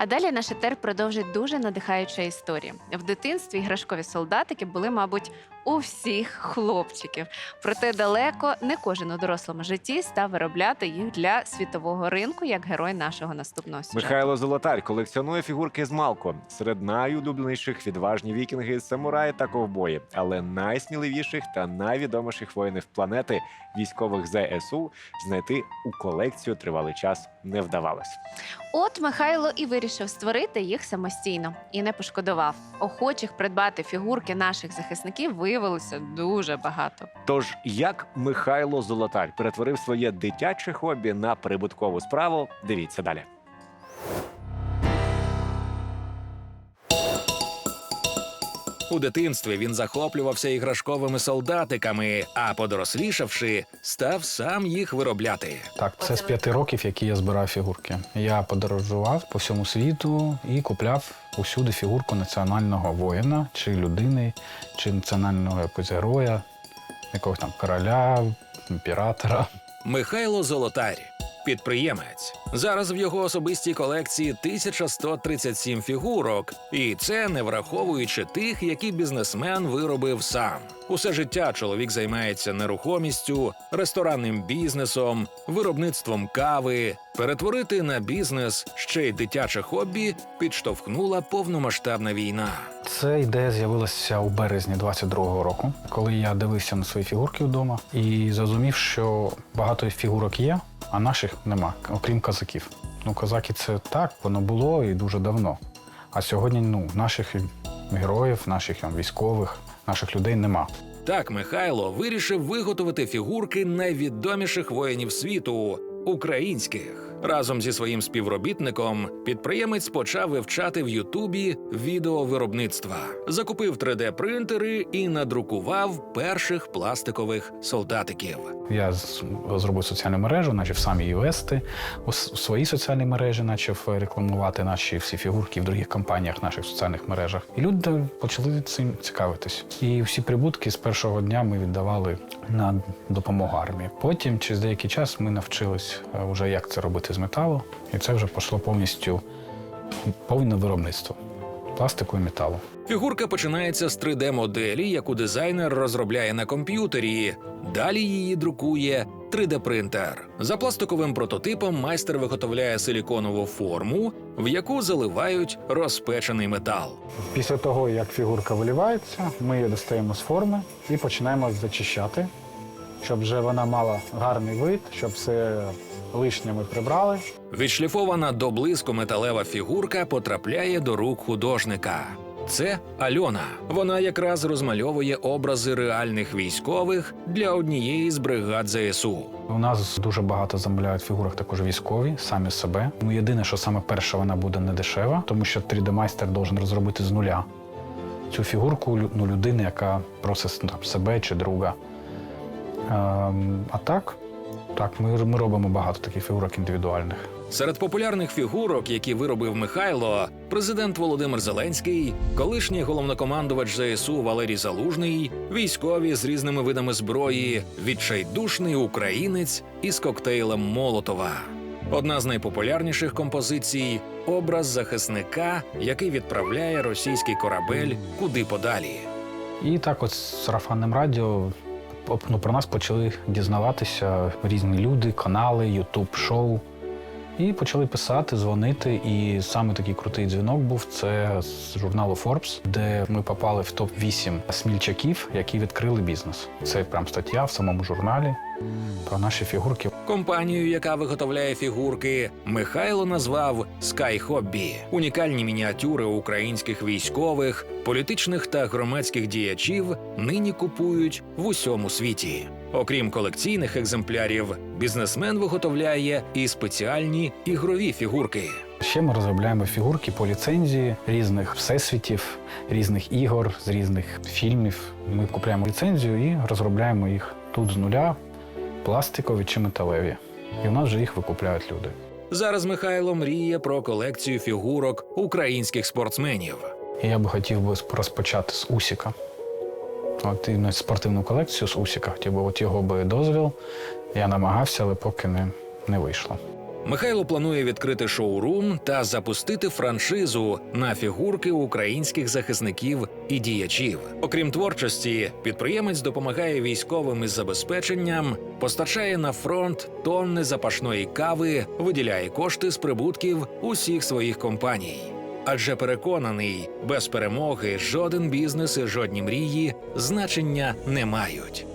А далі наш етер продовжить дуже надихаюча історія. В дитинстві іграшкові солдатики були, мабуть, у всіх хлопчиків. Проте далеко не кожен у дорослому житті став виробляти їх для світового ринку як герой нашого наступного сюжету. Михайло Золотарь колекціонує фігурки з Малко. Серед найулюбленіших відважні вікінги, самураї та ковбої. Але найсміливіших та найвідоміших воїнів планети військових ЗСУ знайти у колекцію тривалий час не вдавалось. От Михайло і вирішив створити їх самостійно і не пошкодував. Охочих придбати фігурки наших захисників виявилося дуже багато. Тож, як Михайло Золотар перетворив своє дитяче хобі на прибуткову справу, дивіться далі. У дитинстві він захоплювався іграшковими солдатиками, а подорослішавши, став сам їх виробляти. Так, це з п'яти років, які я збирав фігурки. Я подорожував по всьому світу і купляв усюди фігурку національного воїна, чи людини, чи національного якогось героя, якогось там короля, імператора. Михайло Золотарь, підприємець. Зараз в його особистій колекції 1137 фігурок, і це не враховуючи тих, які бізнесмен виробив сам. Усе життя чоловік займається нерухомістю, ресторанним бізнесом, виробництвом кави. Перетворити на бізнес ще й дитяче хобі підштовхнула повномасштабна війна. Це ідея з'явилася у березні 22-го року, коли я дивився на свої фігурки вдома і зрозумів, що багато фігурок є, а наших нема, окрім козаків. Ну, козаки це так, воно було і дуже давно. А сьогодні ну, наших героїв, наших військових, наших людей нема. Так Михайло вирішив виготовити фігурки найвідоміших воїнів світу українських. Разом зі своїм співробітником підприємець почав вивчати в Ютубі відеовиробництва, закупив 3D-принтери і надрукував перших пластикових солдатиків. Я зробив соціальну мережу, почав сам її вести у с- у свої соціальні мережі, почав рекламувати наші всі фігурки в других компаніях, наших соціальних мережах. І люди почали цим цікавитись. І всі прибутки з першого дня ми віддавали на допомогу армії. Потім, через деякий час, ми навчились е, вже як це робити з металу, і це вже пішло повністю повне виробництво пластику і металу. Фігурка починається з 3D-моделі, яку дизайнер розробляє на комп'ютері. Далі її друкує 3D-принтер. За пластиковим прототипом майстер виготовляє силіконову форму, в яку заливають розпечений метал. Після того, як фігурка виливається, ми її достаємо з форми і починаємо зачищати, щоб вже вона мала гарний вид, щоб все лишнє ми прибрали. Відшліфована до блиску металева фігурка потрапляє до рук художника. Це Альона. Вона якраз розмальовує образи реальних військових для однієї з бригад ЗСУ. У нас дуже багато замовляють фігурок також військові, самі себе. Ну, єдине, що саме перша вона буде не дешева, тому що 3D-майстер должен розробити з нуля цю фігурку ну, людини, яка просить там, себе чи друга. Ем, а так, так, ми, ми робимо багато таких фігурок індивідуальних. Серед популярних фігурок, які виробив Михайло, президент Володимир Зеленський, колишній головнокомандувач ЗСУ Валерій Залужний, військові з різними видами зброї, відчайдушний українець із коктейлем Молотова. Одна з найпопулярніших композицій образ захисника, який відправляє російський корабель куди подалі. І так, от з сарафанним радіо ну, про нас почали дізнаватися різні люди, канали, ютуб шоу. І почали писати, дзвонити. І саме такий крутий дзвінок був це з журналу Forbes, де ми попали в топ 8 смільчаків, які відкрили бізнес. Це прям стаття в самому журналі про наші фігурки. Компанію, яка виготовляє фігурки, Михайло назвав Sky Hobby. Унікальні мініатюри українських військових, політичних та громадських діячів нині купують в усьому світі. Окрім колекційних екземплярів, бізнесмен виготовляє і спеціальні ігрові фігурки. Ще ми розробляємо фігурки по ліцензії різних всесвітів, різних ігор, з різних фільмів. Ми купуємо ліцензію і розробляємо їх тут з нуля, пластикові чи металеві. І в нас вже їх викупляють люди. Зараз Михайло мріє про колекцію фігурок українських спортсменів. Я б хотів би розпочати з Усіка. От і на спортивну колекцію з Усіка хотів би, от його би дозвіл. Я намагався, але поки не, не вийшло. Михайло планує відкрити шоурум та запустити франшизу на фігурки українських захисників і діячів. Окрім творчості, підприємець допомагає військовим із забезпеченням, постачає на фронт тонни запашної кави, виділяє кошти з прибутків усіх своїх компаній. Адже переконаний, без перемоги жоден бізнес і жодні мрії значення не мають.